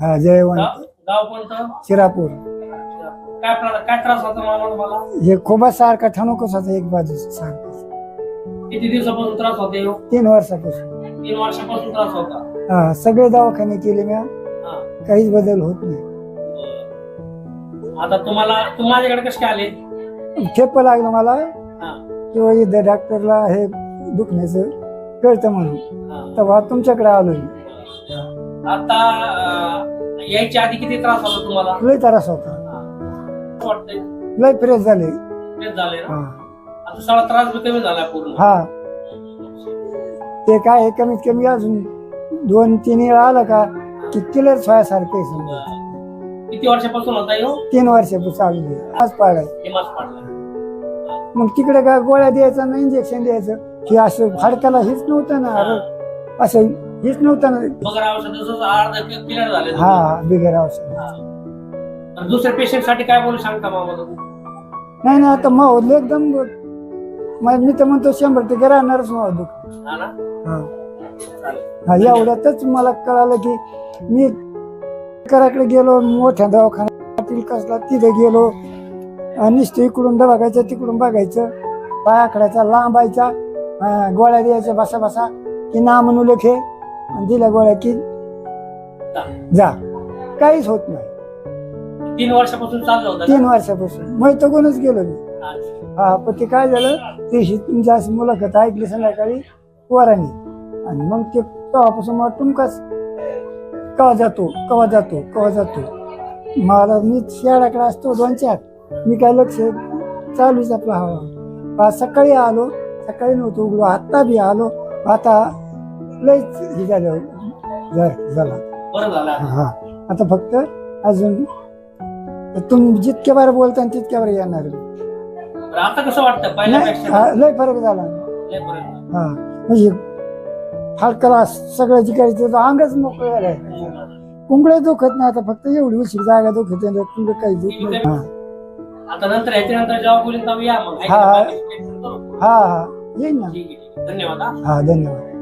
हा जयवंत गाव गाव कोणतं? शिरापूर. काय प्रा- काय त्रास होता मामा तुम्हाला? हे खूपच सारखा ठणूकच होता एक बाजू सारखा. किती दिवसापासून त्रास होते ह्यो? तीन वर्षापासून. तीन वर्षापासून त्रास होता. हा सगळे दवाखाने केले मी हा. काहीच बदल होत नाही. बरं. आता तुम्हाला तुम्ही माझ्याकडे कसे काय आले? ठेप लागलं मला. हा, किंवा इथं डॉक्टरला हे दुखण्याचं कळतं म्हणून. हा. तेव्हा तुमच्याकडे आलो मी. आता अं, यायच्या आधी किती त्रास होता तुम्हाला? लय त्रास होता. हा. वाटतंय? लय फ्रेश झाले. तेच झाले ना? हा. आता सगळा त्रास बी कमी झाला पूर्ण. हा. ते काय आहे, कमीत कमी अजून दोन तीन वेळा आलं का की किलर सोयासारखं समजा. बरं. किती वर्षापासून होता ह्यो तीन वर्षापासून चालू आहे. आज पाडाय पाडला मग तिकडे काय गोळ्या द्यायचं ना इंजेक्शन द्यायचं? हे असं हाडकाला हेच नव्हतं ना. अरे असं हेच नव्हतं ना. बगर औषध अर्धा क्लिअर झाले हा हा, बिगर औषध. हा. दुसऱ्या पेशंटसाठी काय बोलू सांगता मामा तुम्ही? नाही ना आता माहोल एकदम मग मी तर म्हणतो शंभर टक्के राहणारच माहोल दुःख. हा ना? हा. चालेल. हा एवढ्यातच मला कळालं की मी कराकडे गेलो मोठ्या दवाखान्यातील कसला तिथे गेलो. नुसतं इकडून बघायचं तिकडून बघायचं. पाय आखडायचा लांबायचा अं, गोळ्या द्यायच्या बसा बसा. की ना म्हणू लेखे आणि दिल्या गोळ्या की जा. काहीच होत नाही. तीन वर्षापासून चाललं होतं तीन वर्षापासून. मग तो कोणच गेलो मी का? हा पण ते काय झालं? ते ही तुमची अशी मुलाखत ऐकली संध्याकाळी पोरांनी. आणि मग ते तेव्हापासून मग तुमकाच कवा जातो? कवा जातो? कवा जातो? मला मी शेडाकडे असतो दोन चार. मी काय लक्ष चालूच आपला हवा. सकाळी आलो. सकाळी नव्हतो उघडू. आत्ता बी आलो. आता लयच हे झालं झा- झाला. बरं झालं. आता. हा. आता फक्त अजून तुम्ही जितक्या बार बोलता तितक्या बार येणार. बरं, आता कसं वाटतं नाही पहिल्यापेक्षा हा, लय फरक झाला. लय झाला. हा. म्हणजे हलकाला सगळं जिकायचं तर अंगच मोकळं झालंय. कुंबळे दुखत नाही आता फक्त एवढी उशीर जागा दुखत नाही कुंबळे काही दुख नाही. हा. आता नंतर ह्याच्या नंतर जेव्हा बोलीन तेव्हा या मग. हा. करू. हा हा. येईन ना. ठीक आहे ठीक आहे. धन्यवाद हा. हा धन्यवाद.